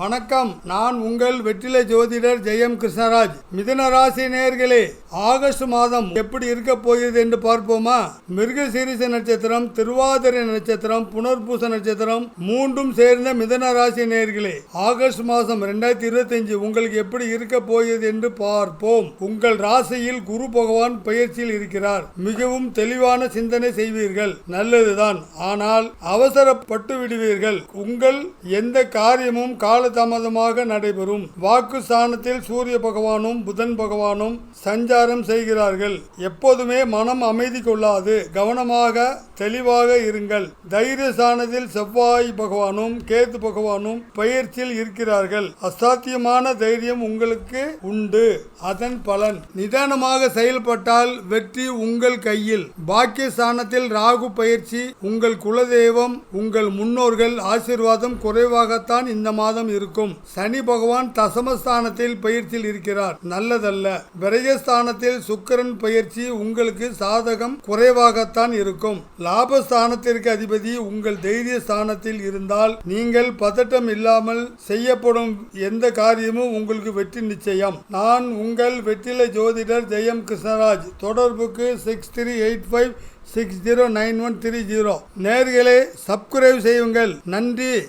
வணக்கம். நான் உங்கள் வெற்றிலை ஜோதிடர் ஜெயம் கிருஷ்ணராஜ். மிதன ராசி நேயர்களே ஆகஸ்ட் மாதம் எப்படி இருக்க போகிறது என்று பார்ப்போமா? மிருகசீரிச நட்சத்திரம் திருவாதிரை நட்சத்திரம் புனர்பூச நட்சத்திரம் மூன்றும் சேர்ந்த மிதன ராசி நேயர்களே ஆகஸ்ட் மாதம் ரெண்டாயிரத்தி இருபத்தஞ்சு உங்களுக்கு எப்படி இருக்க போகிறது என்று பார்ப்போம். உங்கள் ராசியில் குரு பகவான் பயிற்சியில் இருக்கிறார். மிகவும் தெளிவான சிந்தனை செய்வீர்கள். நல்லதுதான். ஆனால் அவசரப்பட்டு விடுவீர்கள். உங்கள் எந்த காரியமும் கால காலதாமதமாக நடைபெறும். வாக்கு ஸ்தானத்தில் சூரிய பகவானும் புதன் பகவானும் சஞ்சாரம் செய்கிறார்கள். எப்போதுமே மனம் அமைதி கொள்ளாது. கவனமாக தெளிவாக இருங்கள். தைரிய ஸ்தானத்தில் செவ்வாய் பகவானும் கேது பகவானும் பயிற்சியில் இருக்கிறார்கள். அசாத்தியமான தைரியம் உங்களுக்கு உண்டு. அதன் பலன். நிதானமாக செயல்பட்டால் வெற்றி உங்கள் கையில். பாக்கிய ஸ்தானத்தில் ராகு பயிற்சி உங்கள் குலதெய்வம் உங்கள் முன்னோர்கள் ஆசிர்வாதம் குறைவாகத்தான் இந்த மாதம் இருக்கும். சனி பகவான் தசமஸ்தானத்தில் பயிற்சியில் இருக்கிறார். நல்லதல்ல. விரயஸ்தானத்தில் சுக்கரன் பயிற்சி உங்களுக்கு சாதகம் குறைவாகத்தான் இருக்கும். லாபஸ்தானத்திற்கு அதிபதி உங்கள் தைரிய ஸ்தானத்தில் இருந்தால் நீங்கள் பதட்டம் இல்லாமல் செய்யப்படும் எந்த காரியமும் உங்களுக்கு வெற்றி நிச்சயம். நான் உங்கள் வெற்றிலை ஜோதிடர் ஜெயம் கிருஷ்ணராஜ். தொடர்புக்கு six three eight five six zero nine one three zero. நேர்களை சப்ஸ்கிரைப் செய்யுங்கள். நன்றி.